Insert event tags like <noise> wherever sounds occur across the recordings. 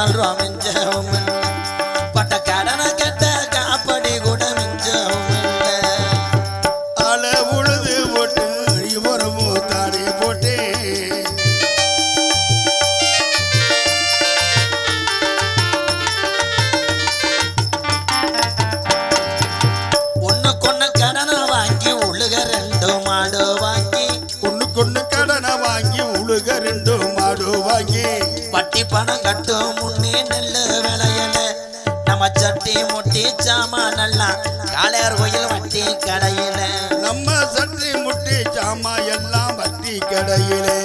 உன்னே கால்றோம் பணம் கட்டும் முன்னே நெல்லு விளையல. நம்ம சட்டி முட்டி சாமான் எல்லாம் காளையார் கோயில் வட்டி கடையில. நம்ம சட்டி முட்டி சாமா எல்லாம் வட்டி கடையிலே.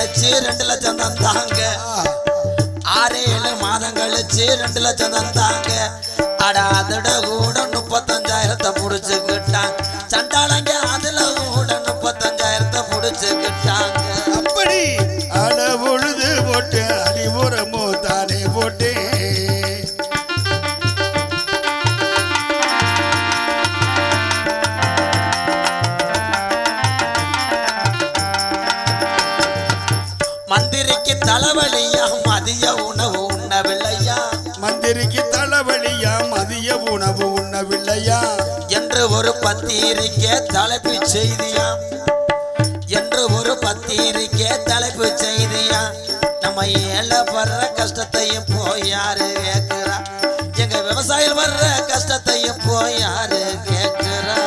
கழிச்சு ரெண்டு லட்சம் தந்தாங்க. ஆறு ஏழு மாதம் கழிச்சு ரெண்டு லட்சம் தந்தாங்க. அடா அதோட கூட முப்பத்தஞ்சாயிரத்தை புடிச்சுக்கிட்டான் சண்டாளங்க அதுல கூட முப்பத்தஞ்சாயிரத்தை புடிச்சுக்கிட்டாங்க. உணவு உண்ணவில்லையா? என்று ஒரு பத்திரிக்கை தலைப்பு செய்தியா? என்று ஒரு பத்திரிக்கை தலைப்பு செய்தியா? நம்ம ஏழை வர்ற கஷ்டத்தையும் போய் யாரு கேட்கிறா? எங்க விவசாயிகள் வர்ற கஷ்டத்தையும் போய் யாரு கேட்கிறா?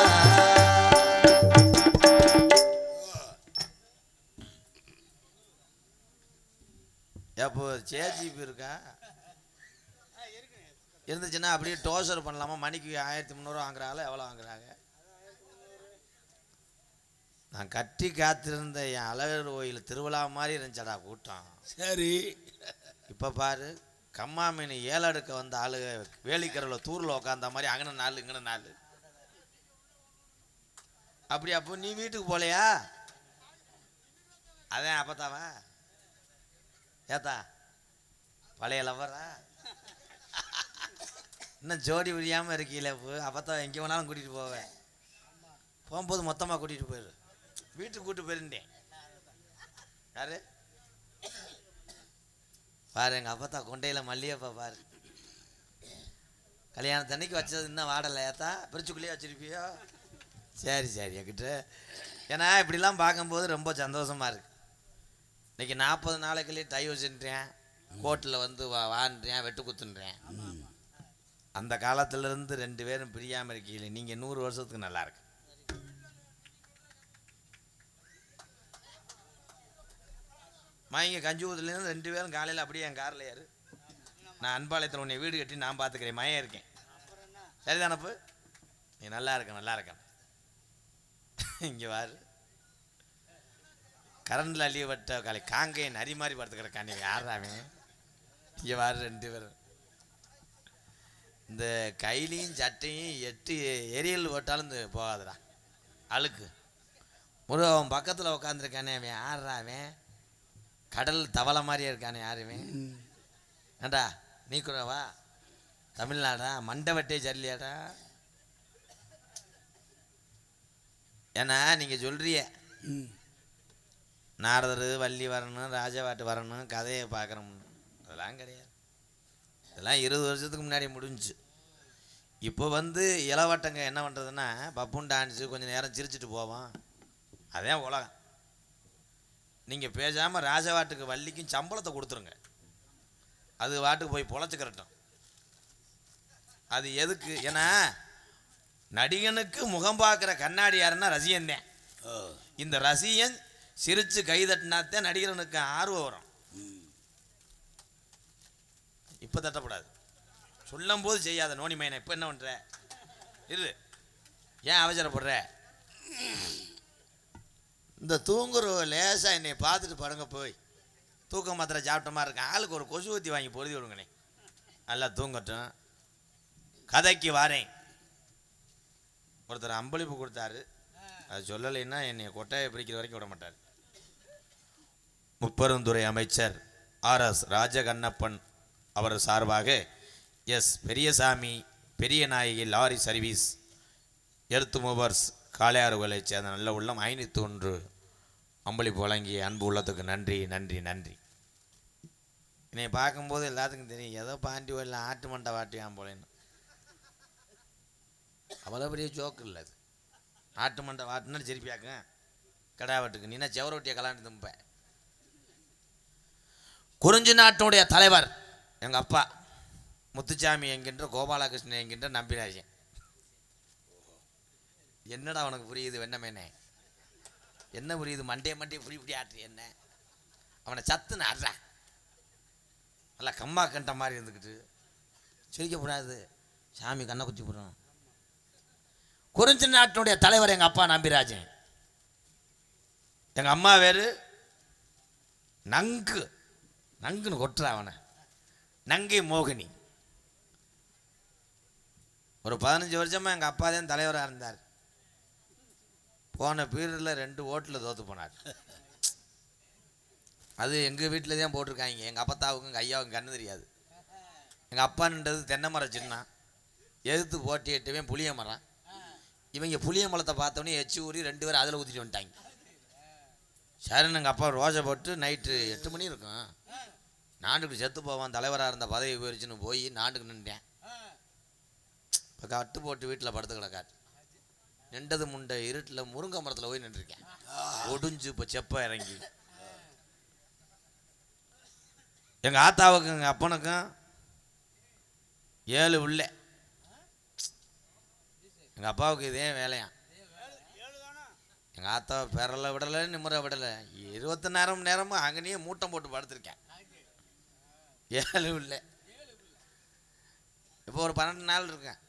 எப்போ சேஜிபி இருக்கான் இருந்துச்சுன்னா அப்படியே டோசர் பண்ணலாமா? மணிக்கு ஆயிரத்தி முந்நூறுவா வாங்குறாங்களா எவ்வளோ வாங்குறாங்க? நான் கட்டி காத்திருந்த என் அழகர் கோயில் திருவிழா மாதிரி இருந்துச்சடா கூட்டம். சரி. இப்போ பாரு கம்மா மீன் ஏழடுக்க வந்த ஆளுக வேலிக்கரையில் தூரில் உட்காந்த மாதிரி அங்கன நாள் இங்கன நாள். அப்படி அப்போ நீ வீட்டுக்கு போகலையா அதான் அப்பத்தாவா ஏத்தா பழைய லவ்வரா இன்னும் ஜோடி விடியாமல் இருக்கீல அப்போ அப்பத்தான் எங்கே வேணாலும் கூட்டிகிட்டு போவேன் போகும்போது மொத்தமாக கூட்டிகிட்டு போயிரு. வீட்டுக்கு கூட்டு போயிருந்தேன் யாரு? பாரு எங்கள் அப்பத்தா கொண்டையில் மல்லிகைப்பா பாரு. கல்யாணத்தன்னைக்கு வச்சது இன்னும் வாடலை. ஏத்தா பிரிச்சுக்குள்ளேயே வச்சிருப்பியோ? சரி சரி என்கிட்ட. ஏன்னா இப்படிலாம் பார்க்கும்போது ரொம்ப சந்தோஷமாக இருக்கு. இன்னைக்கு நாற்பது நாளைக்குள்ளேயே டைவர்ஸ்ன்றேன். கோர்ட்டில் வந்து வா வான்றேன் வெட்டு குத்துன்றேன். அந்த காலத்துலேருந்து ரெண்டு பேரும் பிரியாமல் இருக்கீங்களே நீங்கள் நூறு வருஷத்துக்கு நல்லா இருக்கு. மைங்க கஞ்சி ஊத்துலேருந்து ரெண்டு பேரும் காலையில் அப்படியே என் காரில் ஏறு. நான் அன்பாளையத்தில் உன்னை வீடு கட்டி நான் பார்த்துக்கிறேன் மயம் இருக்கேன். சரிதானப்பு நீ நல்லா இருக்க நல்லா இருக்க. இங்கே வாரு கரண்டில் அழியப்பட்ட காலை காங்கையை நரி மாதிரி படுத்துக்கிற நீ யாராமே இங்கே வாரு ரெண்டு பேரும். இந்த கையிலையும் சட்டையும் எட்டு எரியல் போட்டாலும் இந்த போகாதுடா. அழுக்கு. முருக அவன் பக்கத்தில் உட்காந்துருக்கானே அவன். யாரா அவன்? கடல் தவளை மாதிரியே இருக்கானே யாருமே ஏண்டா நீ கூடவா தமிழ்நாடா? மண்டவட்டே ஜல்லியாடா ஏன்னா நீங்கள் சொல்கிறிய நாரதர் வள்ளி வரணும் ராஜவாட்டு வரணும் கதையை பார்க்குறோம் அதெல்லாம் கிடையாது. இதெல்லாம் இருபது வருஷத்துக்கு முன்னாடி முடிஞ்சுச்சு. இப்போ வந்து இளவட்டங்க என்ன பண்ணுறதுன்னா பப்புன் டான்ஸு கொஞ்சம் நேரம் சிரிச்சிட்டு போவோம் அதான் உலகம். நீங்கள் பேசாமல் ராஜவாட்டுக்கு வள்ளிக்கும் சம்பளத்தை கொடுத்துருங்க. அது வாட்டுக்கு போய் பொழைச்சிக்கிறட்டும் அது எதுக்கு? ஏன்னா நடிகனுக்கு முகம் பார்க்குற கண்ணாடி யாருன்னா ரசிகன் தான். இந்த ரசிகன் சிரிச்சு கைதட்டினாத்தான் நடிகரனுக்கு ஆர்வம் வரும். இப்போ தட்டக்கூடாது சொல்லும் போது செய்யாத நோனி மையனை இப்போ என்ன பண்ணுற இரு. ஏன் அவசரப்படுற? இந்த தூங்குற லேசாக என்னை பார்த்துட்டு படுங்க போய். தூக்கம் மாத்திரை சாப்பிட்ட மாதிரி இருக்கேன். ஆளுக்கு ஒரு கொசு ஊற்றி வாங்கி பொருதி விடுங்கண்ணே நல்லா தூங்கட்டும். கதைக்கு வாரேன். ஒருத்தர் அம்பளிப்பு கொடுத்தாரு. அது சொல்லலைன்னா என்னை கொட்டையை பிடிக்கிற வரைக்கும் விட மாட்டார். முப்பெருந்துறை அமைச்சர் ஆர் எஸ் ராஜகண்ணப்பன் அவர் சார்பாக S Periyasamy Periya Nayaki lorry service எழுத்து மூவர்ஸ் காளையாறுகளைச் சேர்ந்த நல்ல உள்ளம் ஐநூற்றி ஒன்று. அம்பளிப்பு வழங்கிய அன்பு உள்ளத்துக்கு நன்றி நன்றி நன்றி. என்னை பார்க்கும்போது எல்லாத்துக்கும் தெரியும் ஏதோ பாண்டி வரல ஆட்டு மண்டை வாட்டியான் போலேன்னு அவ்வளோ பெரிய ஜோக்கு இல்லை அது. ஆட்டு மண்டை வாட்டினா சிரிப்பியாக்க கடா வெட்டுக்கு நீனா செவரொட்டியை கலாண்டு தும்ப குறிஞ்சி நாட்டினுடைய தலைவர் எங்கள் அப்பா. முத்துச்சாமி என்கின்ற கோபாலகிருஷ்ணன் என்கின்ற நம்பிராஜன் என்னடா உனக்கு புரியுது வெண்ணமேனே என்ன? புரியுது? மண்டே மண்டே புரிய புரிய ஆட்டு என்ன? அவனை சத்துன்னு நாடுறான் நல்லா கம்மா கண்ட மாதிரி இருந்துக்கிட்டு. சிரிக்கக்கூடாது சாமி கண்ணை குத்தி போடுறோம். குறிஞ்சி நாட்டினுடைய தலைவர் எங்கள் அப்பா நம்பிராஜன். எங்கள் அம்மா வேறு? நங்கு. நங்குன்னு கொட்டுறான் அவனை. நங்கை மோகினி. ஒரு பதினஞ்சு வருஷமாக எங்கள் அப்பா தான் தலைவராக இருந்தார். போன பீரியடில் ரெண்டு ஓட்டில் தோற்று போனார். அது எங்கள் வீட்டில் தான் போட்டிருக்காங்க. எங்கள் அப்பத்தாவுக்கும் எங்கள் ஐயாவுக்கும் கண்ணு தெரியாது. எங்கள் அப்பான்ன்றது தென்னை மரம் சின்ன. எதிர்த்து போட்டியிட்டவன் புளிய மரம். இவங்க புளிய மரத்தை பார்த்தோன்னே எச்சி ஊறி ரெண்டு பேரும் அதில் ஊற்றிட்டு வந்துட்டாங்க. சரின்னு எங்கள் அப்பா ரோஜை போட்டு நைட்டு எட்டு மணி இருக்கும். நாண்டுக்கு செத்து போவான் தலைவராக இருந்த பதவி போயிடுச்சுன்னு போய் நாண்டுக்கு நின்றேன் இப்போ கட்டு போட்டு வீட்டில் படுத்து கிடக்காட்டு நின்றது முண்டை இருட்டில் முருங்கை மரத்தில் போய் நின்றுருக்கேன். ஒடிஞ்சு இப்போ செப்ப இறங்கி. எங்கள் ஆத்தாவுக்கும் எங்கள் அப்பனுக்கும் ஏழு உள்ள. எங்கள் அப்பாவுக்கு இதே வேலையா எங்கள் ஆத்தாவை பெறலை விடலை நிம்மற விடலை. இருபத்தி நேரம் நேரமும் அங்கேயே மூட்டம் போட்டு படுத்திருக்கேன். ஏழு இல்லை இப்போ ஒரு பன்னெண்டு நாள் இருக்கேன்.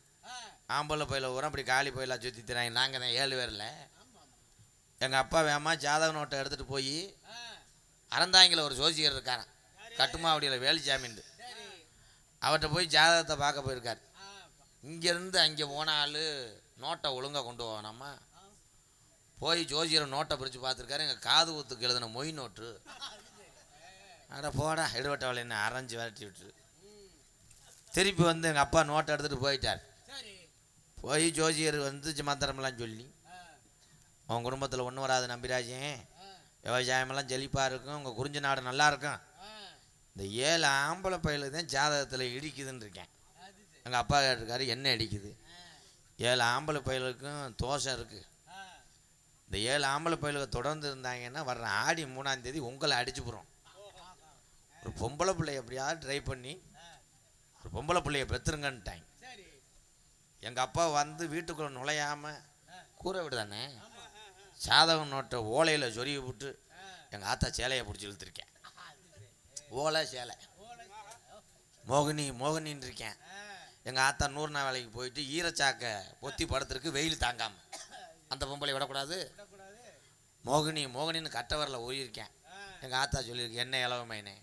ஆம்பளை பயில ஊரம் அப்படி காலி பயிலாக சுற்றி தராங்க நாங்கள் தான் ஏழு பேரில் எங்கள் அப்பா வேமா ஜாதக நோட்டை எடுத்துகிட்டு போய் அறந்தாங்கில் ஒரு ஜோசியர் இருக்காரன் கட்டுமாவடியில் வேலுச்சாமிண்டு அவர்கிட்ட போய் ஜாதகத்தை பார்க்க போயிருக்கார். இங்கேருந்து அங்கே போன ஆள் நோட்டை ஒழுங்காக கொண்டு போகணாமா? போய் ஜோசியரை நோட்டை பிரித்து பார்த்துருக்காரு. எங்கள் காது ஊத்துக்கு எழுதின மொய் நோட்டு. அட போடா எடுவட்ட என்ன அரைஞ்சு விரட்டி விட்டு திருப்பி வந்து எங்கள் அப்பா நோட்டை எடுத்துகிட்டு போயிட்டார். போய் ஜோசியர் வந்து மந்திரமெல்லாம் சொல்லி உன் குடும்பத்தில் ஒன்றும் வராது நம்பிராஜன் விவசாயமெல்லாம் செழிப்பாக இருக்கும் உங்கள் குறிஞ்ச நாடு நல்லா இருக்கும். இந்த ஏழு ஆம்பளை பயில தான் ஜாதகத்தில் இடிக்குதுன்னு இருக்கேன். எங்கள் அப்பா கேட்டிருக்காரு என்ன இடிக்குது? ஏழு ஆம்பளை பயிலுக்கும் தோஷம் இருக்குது இந்த ஏழு ஆம்பளை பயிலுக்கு தொடர்ந்து இருந்தாங்கன்னா வர்ற ஆடி மூணாம் தேதி உங்களை அடிச்சு போகிறோம் ஒரு பொம்பளை பிள்ளைய எப்படியாவது ட்ரை பண்ணி ஒரு பொம்பளை பிள்ளைய பெற்றுருங்கன்ட்டாங்க எங்கள் அப்பா வந்து வீட்டுக்குள்ளே நுழையாமல் கூரை விடுதானே? சாதகம் நோட்டை ஓலையில் சொருகி விட்டு எங்கள் ஆத்தா சேலையை பிடிச்சி இழுத்துருக்கேன். ஓலை சேலை. மோகினி மோகினின்னு இருக்கேன். எங்கள் ஆத்தா நூறு நாள் வேலைக்கு போயிட்டு ஈரச்சாக்கை பொத்தி படத்திற்கு வெயில் தாங்காமல் அந்த பொம்பளை விடக்கூடாது. மோகினி மோகினின்னு கட்டவரில் ஊறியிருக்கேன். எங்கள் ஆத்தா சொல்லியிருக்கேன் என்ன இளவமைனே?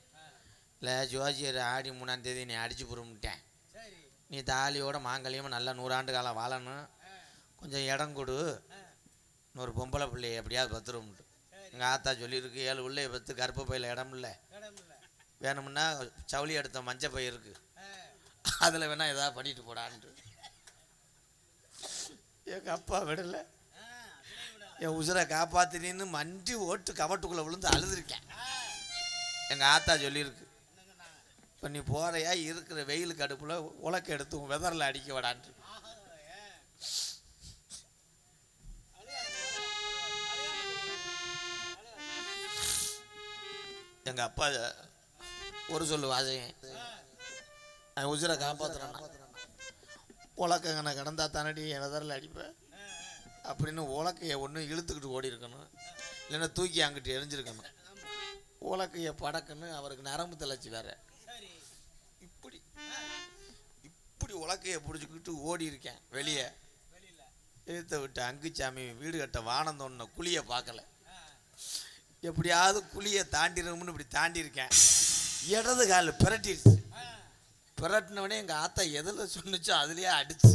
இல்லை ஜோசியர் ஆடி மூணாந்தேதி நீ அடிச்சு புறமுட்டேன் நீ தாலியோட மாங்கல்யமாக நல்லா நூறாண்டு காலம் வாழணும். கொஞ்சம் இடம் கொடு. இன்னொரு பொம்பளை பிள்ளைய எப்படியாவது பத்துருவோம்ட்டு. எங்கள் ஆத்தா சொல்லியிருக்கு ஏழு பிள்ளைய பத்து கருப்பு பையில் இடம் இல்லை. வேணும்னா சவுளி எடுத்த மஞ்சள் பை இருக்கு. அதில் வேணா எதாவது பண்ணிட்டு போடான்ட்டு. எங்கள் அப்பா விடலை. என் உசுரை காப்பாத்தினின்னு மண்டி ஓட்டு கவட்டுக்குள்ளே விழுந்து அழுதுருக்கேன். எங்கள் ஆத்தா சொல்லியிருக்கு இப்போ நீ போறையா? இருக்கிற வெயில் கடுப்புல உலக்க எடுத்து உன் வெதரில் அடிக்க விடான்ட்டு. எங்கள் அப்பா ஒரு சொல்லு வாசகன். அவன் உசிரை காப்பாற்றுறான் உலக்கங்கனை கடந்தா தானடி என் வெதரில் அடிப்பேன் அப்படின்னு உலக்கையை ஒன்று இழுத்துக்கிட்டு ஓடி இருக்கணும் இல்லைன்னா தூக்கி அங்கிட்டு எரிஞ்சிருக்கணும் உலக்கையை படக்குன்னு அவருக்கு நரம்பு தளர்ச்சி வேறு. இப்படி உலக்கையை பிடிச்சிக்கிட்டு ஓடி இருக்கேன் வெளியே. இழுத்த விட்டு அங்குச்சாமி வீடு கட்ட வானந்தோன்ன குழியை பார்க்கல. எப்படியாவது குழியை தாண்டிடணும்னு இப்படி தாண்டி இருக்கேன் இடது கால் பிரட்டிடுச்சு. பிரட்டினவனே எங்கள் ஆத்தா எதில் சொன்னிச்சோ அதுலேயே அடிச்சு.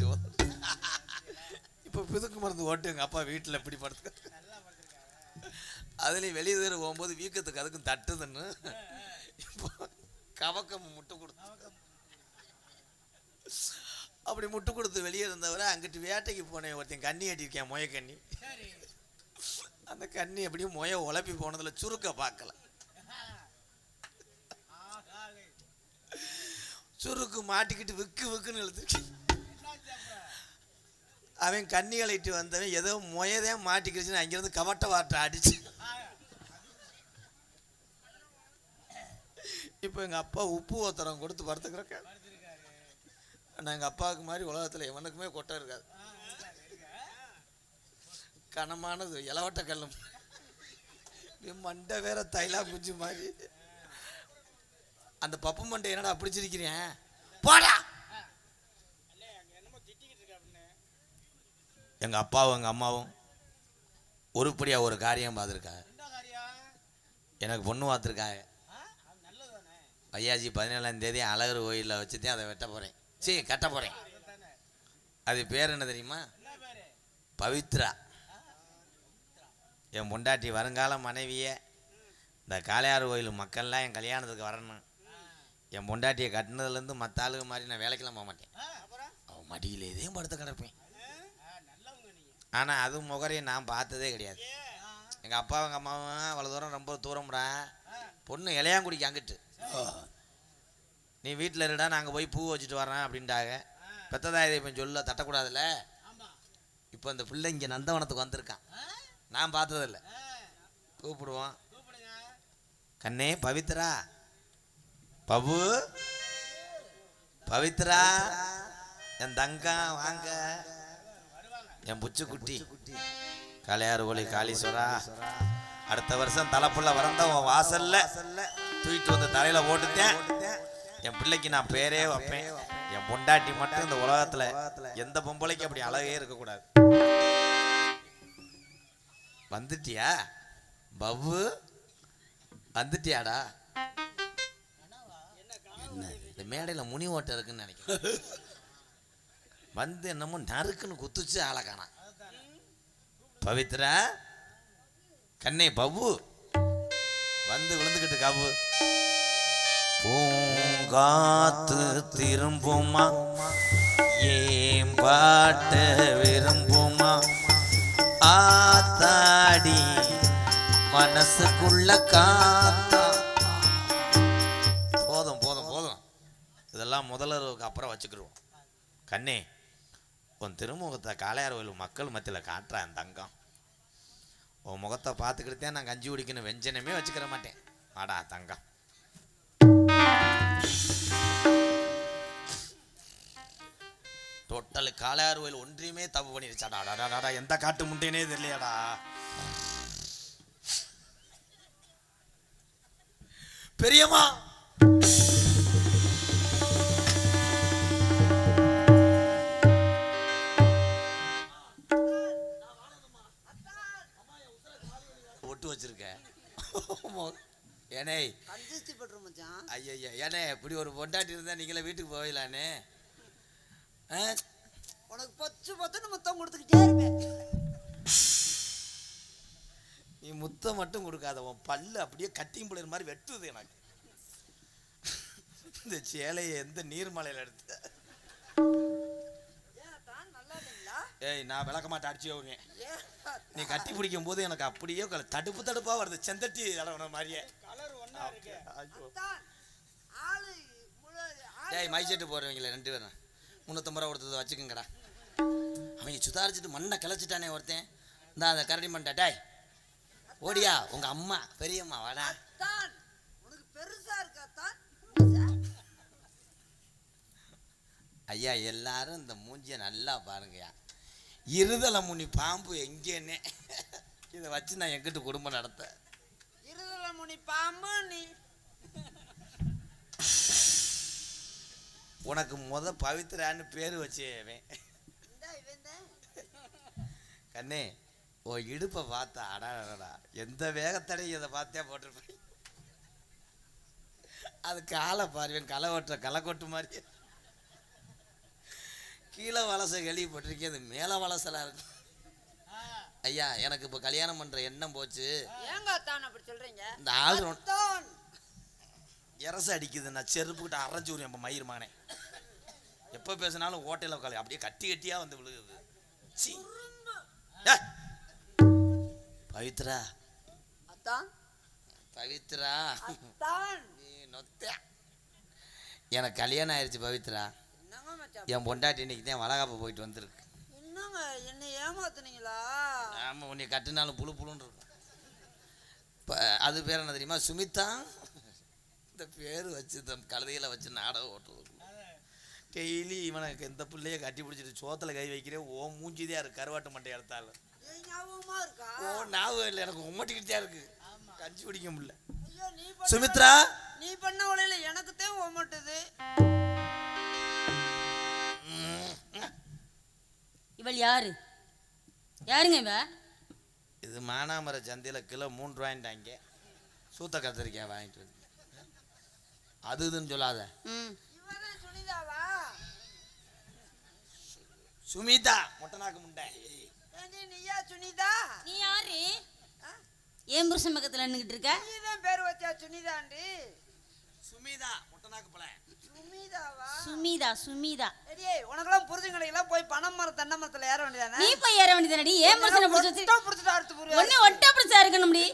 இப்போ பிதுக்கு மருந்து ஓட்டு எங்கள் அப்பா வீட்டில் இப்படி படுத்து அதுலேயும் வெளியே தூரம் போகும்போது வீக்கத்துக்கு அதுக்கும் தட்டுதுன்னு. இப்போ கவக்கம் முட்டை கொடுத்து. அப்படி முட்டு கொடுத்து வெளியே இருந்தவரை அங்கிட்டு வேட்டைக்கு போனேன். ஒருத்தன் கண்ணி கட்டியிருக்கேன் மொய கண்ணி. அந்த கண்ணி எப்படியும் மொய உழப்பி போனதுல சுருக்க பார்க்கல. சுருக்கு மாட்டிக்கிட்டு விக்கு விக்குன்னு இழுத்துச்சு அவன் கண்ணி கழிட்டு வந்தவன் ஏதோ மொயதான் மாட்டிக்கிடுச்சுன்னு அங்கிருந்து கவட்ட வாட்டை அடிச்சு. இப்போ எங்கள் அப்பா உப்பு ஒத்தரம் கொடுத்து படுத்துக்கிறக்க ஆனால் எங்கள் அப்பாவுக்கு மாதிரி உலகத்தில் எவனுக்குமே கொட்டை இருக்காது. கனமானது இலவட்ட கல்லும். மண்டை வேற தைலா குஞ்சு மாதிரி. அந்த பப்பு மண்டை என்னடா அப்படி சிரிக்கிறேன் போடா! எங்கள் அப்பாவும் எங்கள் அம்மாவும் உருப்படியாக ஒரு காரியம் பார்த்துருக்காங்க. எனக்கு பொண்ணு பார்த்துருக்காங்க. ஐயாஜி பதினேழாம் தேதி அழகர் கோயிலில் வச்சுதான் அதை வெட்ட போகிறேன் சரி கட்ட போகிறேன் அது பேர் என்ன தெரியுமா? பவித்ரா. என் பொண்டாட்டி வருங்கால மனைவியே. இந்த காளையார் கோயில் மக்கள்லாம் என் கல்யாணத்துக்கு வரணும். என் பொண்டாட்டியை கட்டினதுலேருந்து மற்ற ஆளுங்க மாதிரி நான் வேலைக்கெல்லாம் போக மாட்டேன். அவன் மடியில் எதையும் படுத்து கிடப்பேன். ஆனால் அது முகரையை நான் பார்த்ததே கிடையாது. எங்கள் அப்பா எங்கள் அம்மாவும் அவ்வளோ தூரம் ரொம்ப தூரம்டா. பொண்ணு இளையாங்குடிக்கு அங்கிட்டு. நீ வீட்டில் இருடா நாங்கள் போய் பூ வச்சுட்டு வர்றேன் அப்படின்ட்டாங்க. பெத்ததாயதை இப்போ சொல்ல தட்டக்கூடாதுல்ல? இப்போ இந்த பிள்ளை இங்கே நந்தவனத்துக்கு வந்திருக்கான். நான் பார்த்ததில்ல. கூப்பிடுவோம். கண்ணே பவித்ரா. பபு. பவித்ரா. என் தங்கம் வாங்க. என் புச்சுக்குட்டி. காளையார் ஒளி காளீஸ்வரா. அடுத்த வருஷம் தலைப்புள்ள வரந்த உன் வாசல்ல தூக்கிட்டு வந்து தலையில போட்டுட்டேன். என் பிள்ளைக்கு நான் பேரே வைப்பேன். என் பொண்டாட்டி மட்டும் இந்த உலகத்துல எந்த பொம்பளைக்கு அப்படி அழகே இருக்கக்கூடாது. வந்துட்டியா? பவு வந்துட்டியாடா? என்ன இந்த மேடையில முனி ஓட்டை இருக்குன்னு நினைக்கிறேன். வந்து என்னமோ நறுக்குன்னு குத்துச்சு அழகானா பவித்ரா கண்ணே பவு வந்து விழுந்துக்கிட்டு காபு பூங்காத்து திரும்புமா? ஏன் பாட்ட விரும்புமா? ஆத்தாடி மனசுக்குள்ள காத்தா. போதும் போதும் போதும். இதெல்லாம் முதல்வருக்கு அப்புறம் வச்சுக்கிடுவோம். கண்ணே உன் திருமுகத்தை காளையார் கோயில் மக்கள் மத்தியில் காட்டுறேன் தங்கம். உன் முகத்தை பார்த்துக்கிட்டே நான் கஞ்சி குடிக்கணும். வெஞ்சனமே வச்சுக்கிற மாட்டேன். வாடா தங்கம். டோட்டல் காளையார் கோயில் ஒன்றையுமே தப்பு பண்ணிருச்சாடா. எந்த காட்டு முட்டைனே தெரியலையாடா. பெரியம்மா. ஒட்டு வச்சிருக்க. ஏனே. ஐயா ஏனே இப்படி ஒரு பொண்டாட்டி இருந்தா நீங்களே வீட்டுக்கு போயிடலானே உனக்கு பச்சு பத்துன்னு மொத்தம் கொடுத்துக்கிட்டே இருப்பேன். நீ முத்தம் மட்டும் கொடுக்காத உன் பல்லு அப்படியே கட்டிங் பிள்ளைற மாதிரி வெட்டுது எனக்கு. இந்த சேலையை எந்த நீர்மலையில் எடுத்த? ஏய் நான் விளக்க மாட்டேன் அடிச்சு வருவேன் நீ கட்டி பிடிக்கும் போது எனக்கு அப்படியே தடுப்பு தடுப்பா வருது செந்தட்டி தடவுன மாதிரியே. கலர் ஒண்ணா ஐயோ. தான் ஆளு டேய் மை செட்டு போடுறவங்களே ரெண்டு பேரும். முந்நூற்றம்பது ரூபா கொடுத்தது வச்சுக்கோங்கடா. அவங்க சுதாரிச்சுட்டு மண்ணை கிளச்சிட்டானே ஒருத்தன். இந்த அந்த கரடி மண்டை டேய் ஓடியா உங்கள் அம்மா பெரியம்மா வாடா. ஐயா எல்லாரும் இந்த மூஞ்சியை நல்லா பாருங்கய்யா. இருதலை முனி பாம்பு எங்கேன்னே. இதை வச்சு நான் எங்கிட்ட குடும்பம் நடத்த? இருதல முனி பாம்பு நீ உனக்கு முத பவித்ரான்னு பேர் தான் கண்ணே ஓ இடுப்பை பார்த்தா அடாடா எந்த வேகத்தடையும் இதை பார்த்தே போட்டிருப்பேன். அது காலை பாருவேன் களை ஓட்டுற களை கொட்டு மாதிரி. கீழே வலசை கேள்விப்பட்டிருக்கேன் அது மேலே வலசலா இருக்கும் ஐயா எனக்கு இப்போ கல்யாணம் பண்ணுற எண்ணம் போச்சு. இந்த ஆள் இரச அடிக்குது நான் செருப்புக்கிட்ட அரைஞ்சு விடுவேன் இப்போ மயிர் மகனே எப்போ பேசினாலும் ஓட்டையில் உட்காந்து அப்படியே கட்டி கட்டியாக வந்து விழுகுது. சீ. பவித்ரா. பவித்ரா. <laughs> நொத்த. எனக்கு கல்யாணம் ஆயிடுச்சு பவித்ரா. என் பொண்டாட்டி இன்னைக்கு தான் வளகாப்பு போயிட்டு வந்திருக்கு. என்னங்க என்னை ஏமாத்துனீங்களா? ஆமாம் உன்னை கட்டினாலும் புழு புழுன்னு இருக்கும். அது பேர் என்ன தெரியுமா? சுமிதா இந்த பேர் வச்சு இந்த கழுதையில் வச்சு நாடகம் ஓட்டுறது. டெய்லி இவனுக்கு இந்த பிள்ளைய கட்டி பிடிச்சிட்டு சோத்துல கை வைக்கிறேன் ஓ மூஞ்சிதான் இருக்கு கருவாட்டு மண்டை எடுத்தாலும். ஓ ஞாபகம் இல்லை எனக்கு உம்மட்டிக்கிட்டே இருக்கு. கஞ்சி குடிக்க முடியல. ஐயோ நீ பண்ண சுமித்ரா? நீ பண்ண உலையில எனக்கு தான் ஓமட்டுது இவள் யாரு? யாருங்க இவ? இது மானாமர சந்தையில் கிலோ மூணு ரூபாய்ட்டாங்க சூத்த கத்திரிக்காய் வாங்கிட்டு வந்து. அது இதுன்னு சொல்லாத. ம். இவதான் சுனிதாவா? சுமிதா மொட்டனாக்கு முண்டை. ஏண்டி நீயா சுனிதா? நீ யாரு? ஆ? ஏன் புருஷன் பக்கத்துல நின்னுகிட்டு இருக்க? நீதான் பேர் வச்சா சுனிதாண்டி. சுமிதா மொட்டனாக்கு பழம் சுமிதாவா? சுமிதா சுமிதா. ஏடியே உனக்கெல்லாம் புரிஞ்சுங்கடையெல்லாம் போய் பனம் மரம் தென்னை மரத்துல ஏற வேண்டியதானே? நீ போய் ஏற வேண்டியதானடி? ஏன் புருஷனை பிடிச்சி வச்சு புடிச்சிட்டு அறுத்து புரியா ஒண்ணு ஒட்ட பிடிச்சா இருக்கணும்டி.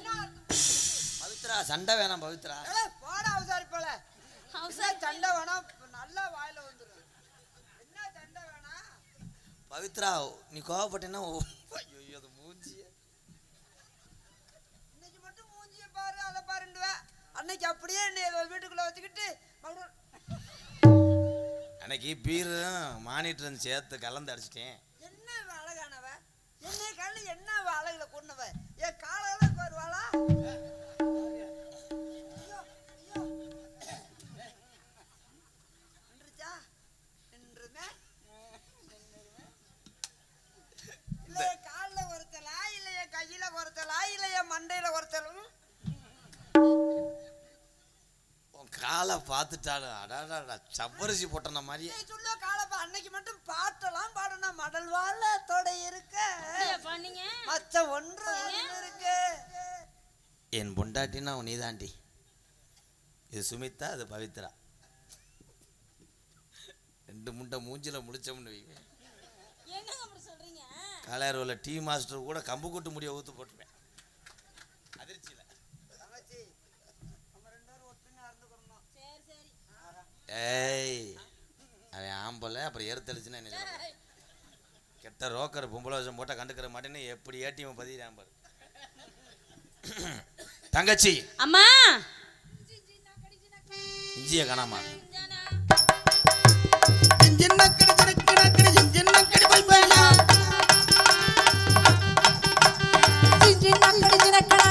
பவித்ரா சண்டை வேணாம் பவித்ரா. அவசர- சண்டை வேணாம் நல்லா வாயில வந்துடும் என்ன சண்டை வேணாம் பவித்ரா நீ கோவப்பட்டேன்னா ஐயோ அது மூஞ்சி இன்னைக்கு மட்டும் மூஞ்சிய பாரு அதை பாருண்டுவ அன்னைக்கு அப்படியே என்னை வீட்டுக்குள்ள வச்சுக்கிட்டு மறுபடியும் அன்னைக்கு பீரும் மானிட்டரும் சேர்த்து கலந்து அடிச்சிட்டேன். என்ன அழகானவ? என்னை கண்ணு என்ன அழகுல கொண்டவ என் காலையில வருவாளா ஒருத்தலா, இல்ல என் மண்டையில ஒருத்தலும்? உன் காலை பார்த்துட்டாலும் அடாடா சப்பரிசி போட்டன மாதிரியே நீ சொல்லுவ காலப்பா, அன்னைக்கு மட்டும் பாட்டெல்லாம் பாடணும் மடல் வாழ தொடை இருக்க. மச்ச ஒன்று இருக்கு. என் பொண்டாட்டினா நீ தாண்டி இது சுமிதா அது பவித்ரா. ரெண்டு முண்டை மூஞ்சில முடிச்சோம்னு அப்படி சொல்றீங்க? கலையருவில் டீ மாஸ்டர் கூட கம்பு கூட்டு முடிய ஊத்து போட்டுருவேன் அதிர்ச்சியில் தங்கச்சி நம்ம ரெண்டு பேரும் ஒற்றுமையா இருந்துக்கிறோம் சரி சரி ஏய் அவன் ஆம்பளை அப்புறம் எருத்தடிச்சுன்னா என்ன? கெட்ட ரோக்கர் பொம்பளை வருஷம் போட்டால் கண்டுக்கிற மாட்டேன்னு எப்படி ஏடிஎம் பதிகிறான் பாரு தங்கச்சி அம்மா இஞ்சிய காணாமா ஜின்னக்கடி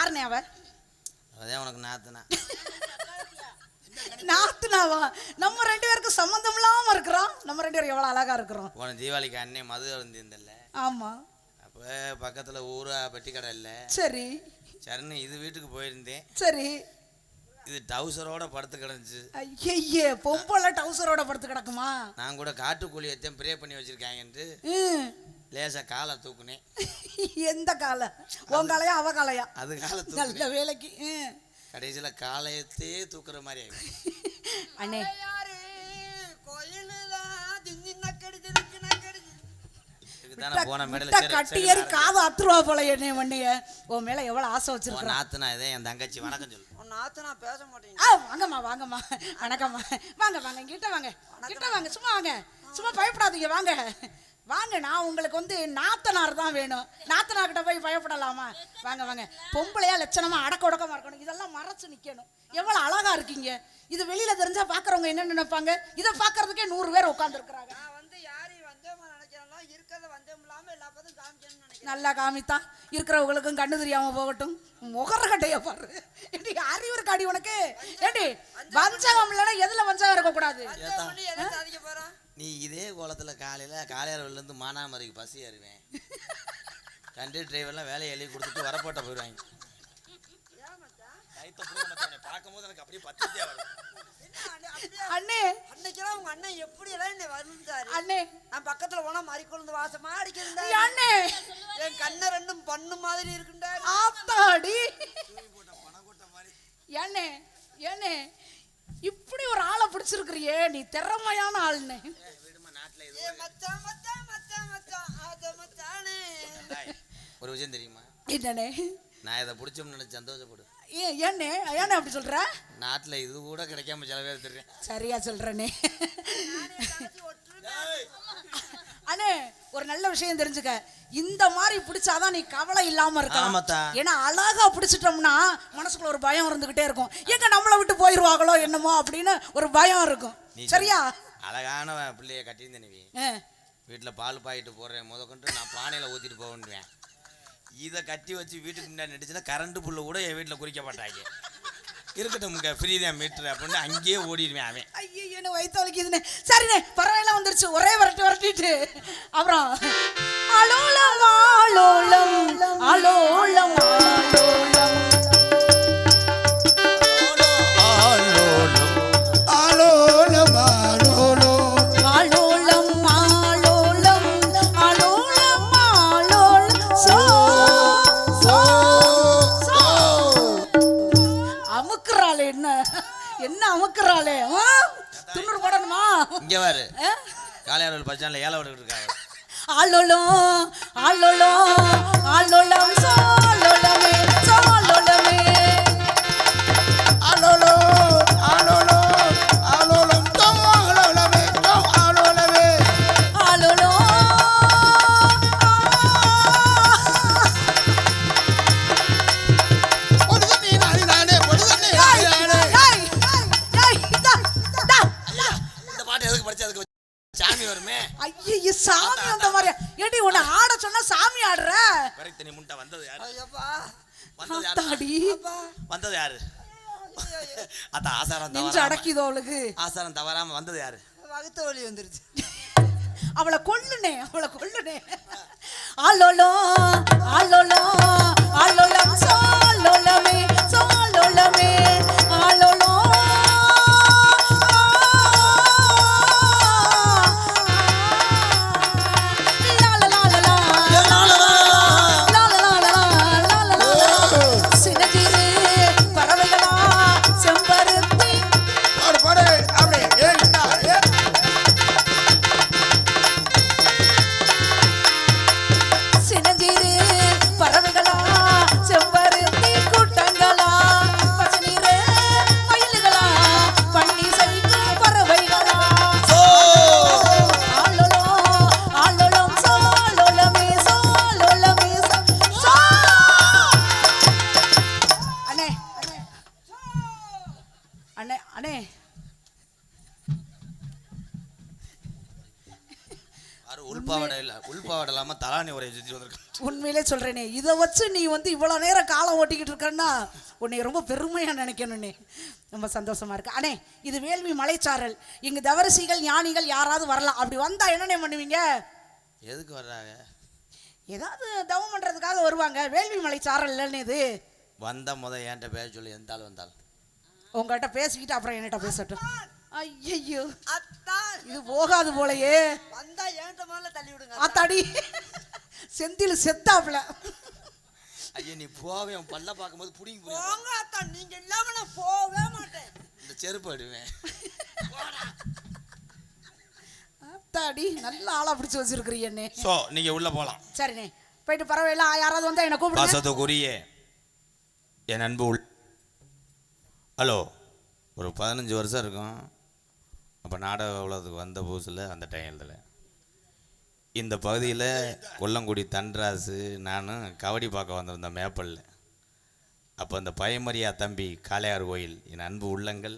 யாருண்ணே அவ? அதே உனக்கு நாத்துனா. நாத்துனாவா? நம்ம ரெண்டு பேருக்கு சம்மந்தம் இல்லாம இருக்கிறோம். நம்ம ரெண்டு பேரும் எவ்வளவு அழகா இருக்கிறோம். போன தீபாவளிக்கு அண்ணே மது இருந்திருந்தல்ல ஆமா. அப்போ பக்கத்தில் ஊரா பெட்டி கடை இல்லை. சரி. சரின்னு இது வீட்டுக்கு போயிருந்தேன். சரி. இது டவுசரோட படுத்து கிடந்துச்சு. ஐயே பொம்பளை டவுசரோட படுத்து கிடக்குமா? நான் கூட காட்டுக்கோழி எத்தையும் ப்ரே பண்ணி வச்சிருக்காங்கன்ட்டு. ம். லேசாக காலை தூக்குனேன் எந்த காலை? உன் காலையா அவ காலையா? அது காலை நல்ல வேலைக்கு. கடைசியில் காலையத்தையே தூக்குற மாதிரி ஆயிடுச்சு. அண்ணே. யாரு? கோயிலுதான் திங்கி நக்கடி திருக்கு நக்கடி இதுக்கு தான் நான் போன முட்டை மேடையில் கட்டி ஏறி காது அத்துருவா போல என்ன மண்ணிய உன் மேல எவ்வளவு ஆசை உன் வச்சிருக்கான் நாத்துனா இதே என் தங்கச்சி வணக்கம் சொல்லு. உன் நாத்து நான் பேச மாட்டேன் ஆ வாங்கம்மா வாங்கம்மா. வணக்கம்மா. வாங்க வாங்க கிட்ட வாங்க. கிட்ட வாங்க. சும்மா வாங்க. சும்மா பயப்படாதீங்க வாங்க. வாங்க நான் உங்களுக்கு வந்து நாத்தனார் தான் வேணும். நாத்தனார் கிட்ட போய் பயப்படலாமா? வாங்க வாங்க. பொம்பளையா லட்சணமா அடக்க உடக்கமா இருக்கணும். இதெல்லாம் மறைச்சு நிக்கணும். எவ்வளவு அழகா இருக்கீங்க. இது வெளியில தெரிஞ்சா பாக்குறவங்க என்ன நினைப்பாங்க? இதை பாக்குறதுக்கே நூறு பேர் உட்கார்ந்து நினைக்கிறேன் நல்லா காமித்தான் இருக்கிறவங்களுக்கும் கண்ணு தெரியாம போகட்டும். முகர கட்டைய பாரு. ஏண்டி அறிவு இருக்காடி உனக்கு. ஏண்டி வஞ்சகம் இல்லைன்னா எதுல வஞ்சகம் இருக்கக்கூடாது? நீ இதே கோலத்தில் காலையில் காலையார்விலேருந்து மானாமரிக்கு பஸ் ஏறுவேன். கண்டு டிரைவர்லாம் வேலையை எழுதி கொடுத்துட்டு வரப்போட்ட போயிடுவாங்க. பார்க்கும்போது எனக்கு அப்படியே பத்திரிக்கையா வரும். என்ன அண்ணே, அன்னைக்கெல்லாம் உங்க அண்ணன் எப்படி எல்லாம் என்னை அண்ணே. நான் பக்கத்துல போனா மறி கொழுந்து வாசமா அடிக்கிறேன் அண்ணே. என் கண்ணை ரெண்டும் பண்ணு மாதிரி இருக்குண்டா ஆத்தாடி. ஏண்ணே ஏண்ணே ஒரு ஆளை பிடிச்சிருக்கிறியே நீ திறமையான ஆள்னே. ஏ மச்சான் மச்சான் மச்சான் மச்சான். அத மச்சானே. டேய், ஒரு விஷயம் தெரியுமா? என்னண்ணே? நான் இதை பிடிச்சோம்னு சந்தோஷப்படு. ஏ ஏண்ணே ஏண்ணே அப்படி சொல்ற? நாட்டில் இது கூட கிடைக்காம சில பேர் தெரியும். சரியா சொல்றனே. அண்ணே ஒரு நல்ல விஷயம் தெரிஞ்சுக்க. இந்த மாதிரி பிடிச்சாதான் நீ கவலை இல்லாம இருக்கலாம். ஏன்னா அழகா பிடிச்சிட்டோம்னா மனசுக்குள்ள ஒரு பயம் இருந்துகிட்டே இருக்கும். எங்க நம்மளை விட்டு போயிருவாங்களோ என்னமோ அப்படின்னு ஒரு பயம் இருக்கும். நீ சரியா? அழகான பிள்ளைய கட்டியிருந்த நீ. ஆ. வீட்டில் பால் பாயிட்டு போடுறேன் முத கொண்டு நான் பானையில் ஊற்றிட்டு போவேன்டுவேன் இதை கட்டி வச்சு வீட்டுக்கு முன்னாடி நடிச்சுன்னா கரண்ட் புல்லு கூட என் வீட்டில் குறிக்க மாட்டாங்க. இருக்கட்டும் உங்க ஃப்ரீ தான் மீட்டர் அப்படின்னு அங்கேயே ஓடிடுவேன் அவன். ஐயோ என்ன வயிற்று வலிக்குதுன்னு. சரிண்ணே பறவைலாம் வந்துருச்சு. ஒரே வரட்டு வரட்டிட்டு. அப்புறம் அலோலம் அலோலம் அலோலம் காளையார் பச்சானில் ஏழை விட்டுக்கிட்டு இருக்காங்க. ஆலோலம் ஆலோலம் ஆலோலம் சோ. கரெக்ட் தண்ணி முட்டை வந்தது யாரு? வந்தது யாரு? வந்தது யாரு? அதான் ஆசாரம் நெஞ்சு அடக்கிதோ அவளுக்கு. ஆசாரம் தவறாம வந்தது யாரு? வகுத்த வலி வந்துருச்சு. அவளை கொல்லுனே அவளை கொல்லுனே. ஆலோலோ ஆலோலோ ஆலோலம் சாலோலமே சாலோலமே உரையை சுற்றி வந்திருக்கான் உண்மையிலே சொல்றேனே இதை வச்சு நீ வந்து இவ்வளவு நேரம் காலம் ஓட்டிக்கிட்டு இருக்கன்னா உன்னை ரொம்ப பெருமையா நினைக்கணும்னே. ரொம்ப சந்தோஷமா இருக்கு. அண்ணே இது வேள்வி மலைச்சாரல். இங்க தவரசிகள் ஞானிகள் யாராவது வரலாம். அப்படி வந்தா என்னண்ணே பண்ணுவீங்க? எதுக்கு வர்றாங்க? ஏதாவது தவம் பண்றதுக்காக வருவாங்க. வேள்வி மலைச்சாரல் இல்லைன்னு இது. வந்த முத என்கிட்ட பேச சொல்லி எந்த ஆள் வந்தாலும். உங்கள்கிட்ட பேசிக்கிட்டு அப்புறம் என்கிட்ட பேசட்டும். ஐயோ அத்தான் இது போகாது போலயே. வந்தா ஏன்ட்ட முதல்ல தள்ளி விடுங்க. ஆத்தாடி செந்தில் செத்தாப்புல ஐயா நீ போவே உன் பல்ல பார்க்கும்போது புடிங்கி போங்க அத்தான் நீங்க இல்லாம நான் போகவே மாட்டேன். இந்த செருப்பு அடுவேன். ஆத்தாடி நல்ல ஆளா பிடிச்சு வச்சிருக்கிறீண்ணே ஸோ நீங்க உள்ள போலாம். சரிண்ணே போயிட்டு பரவாயில்ல யாராவது வந்தா என்ன கூப்பிடுங்க. பாசத்துக்குரிய என் அன்பு உள் ஹலோ. ஒரு பதினஞ்சு வருஷம் இருக்கும். அப்போ நாடக உலகத்துக்கு வந்த புதுசில் அந்த டைமில் இந்த பகுதியில் கொல்லங்குடி தன்ராசு நானும் கபடி பார்க்க வந்திருந்தேன் மேப்பலில் அப்போ அந்த பயமரியா தம்பி காளையார் கோயில் என் அன்பு உள்ளங்கள்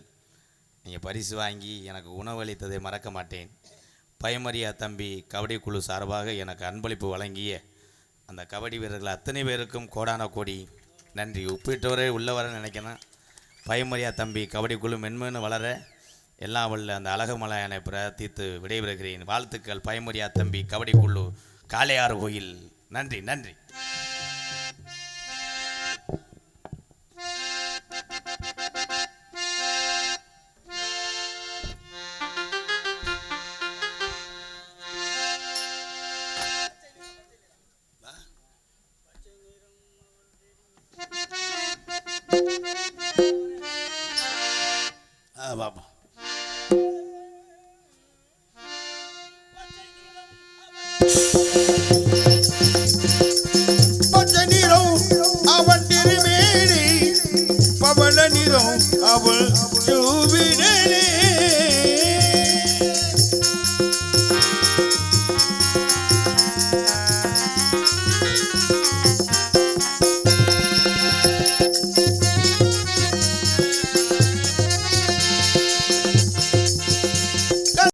நீங்கள் பரிசு வாங்கி எனக்கு உணவளித்ததை மறக்க மாட்டேன். பயமரியா தம்பி கபடி குழு சார்பாக எனக்கு அன்பளிப்பு வழங்கிய அந்த கபடி வீரர்கள் அத்தனை பேருக்கும் கோடான கோடி நன்றி. ஒப்பிட்டவரே உள்ளவர வர நினைக்கிறேன் பயமரியா தம்பி கபடி குழு மென்மேனு வளர எல்லாம் வல்ல அந்த அழகுமலையானை பிரார்த்தித்து விடைபெறுகிறேன். வாழ்த்துக்கள் பயமுறியா தம்பி கபடி குழு காளையார் கோயில். நன்றி நன்றி.